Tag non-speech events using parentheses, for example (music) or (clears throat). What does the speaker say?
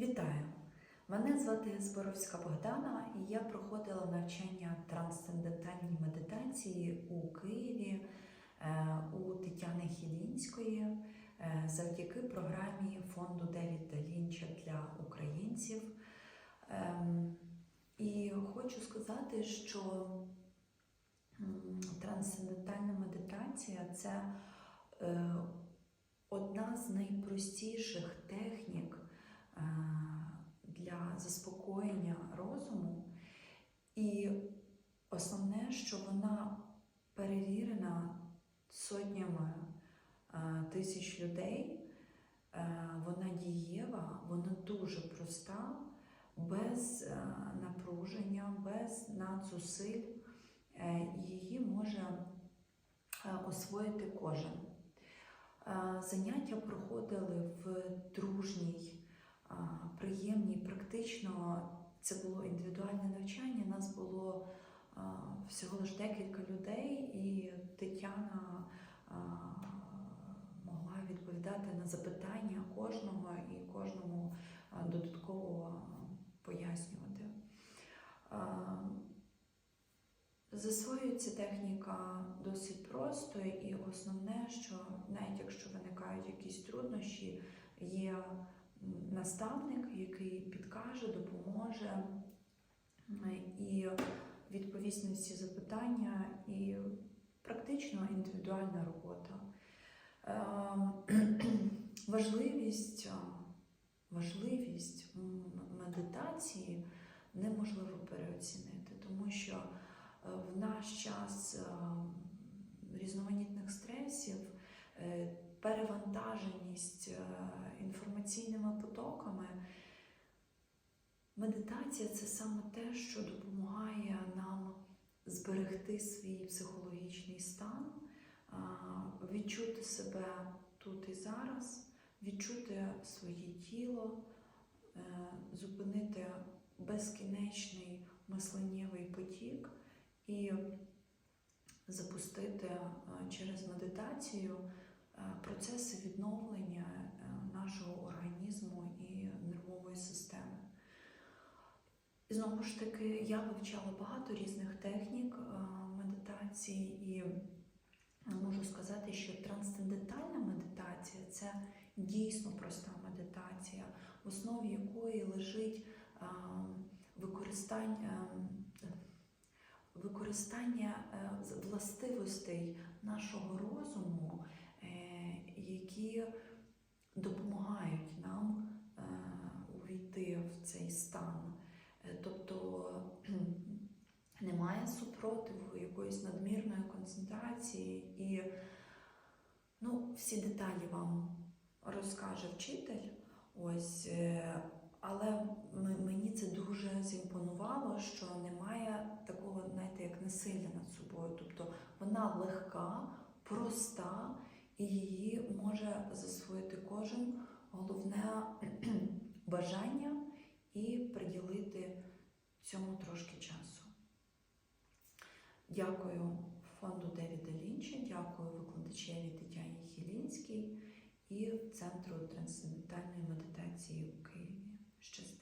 Вітаю! Мене звати Зборовська Богдана, і я проходила навчання трансцендентальній медитації у Києві е, у Тетяни Хілінської е, завдяки програмі фонду Девіда Лінча для українців. Ем, І хочу сказати, що трансцендентальна медитація це е, одна з найпростіших технік заспокоєння розуму. І основне, що вона перевірена сотнями е, тисяч людей, Е, вона дієва, вона дуже проста, без е, напруження, без надзусиль. Її може освоїти кожен. Заняття проходили в дружній, приємній, практично це було індивідуальне навчання. Нас було всього лиш декілька людей, і Тетяна могла відповідати на запитання кожного і кожному додатково пояснювати. Засвоюється техніка досить просто, і основне, що навіть якщо виникають якісь труднощі, є наставник, який підкаже, допоможе і відповість на всі запитання, і практично індивідуальна робота. Ем, (clears throat) Важливість, важливість медитації неможливо переоцінити, тому що е, в наш час перевантаженість е, інформаційними потоками. Медитація це саме те, що допомагає нам зберегти свій психологічний стан, відчути себе тут і зараз, відчути своє тіло, е, зупинити безкінечний мисленнєвий потік і запустити е, через медитацію процеси відновлення е, нашого організму і нервової системи. І знову ж таки, я вивчала багато різних технік е, медитації, і можу сказати, що трансцендентальна медитація це дійсно проста медитація, в основі якої лежить е, використання, е, використання е, властивостей нашого розуму, е, які допомагають нам е, увійти в цей стан. Е, Тобто (clears throat) немає супротиву, якоїсь надмірної концентрації, і ну, всі деталі вам розкаже вчитель. Ось, е, але мені це дуже зімпонувало, що немає такого, знаєте, як насилля над собою. Тобто вона легка, проста, і її може засвоїти кожен. Головне (clears throat) бажання і приділити цьому трошки часу. Дякую фонду Девіда Лінча, дякую викладачеві Тетяні Хілінській і Центру трансцендентальної медитації у Києві. Щасти!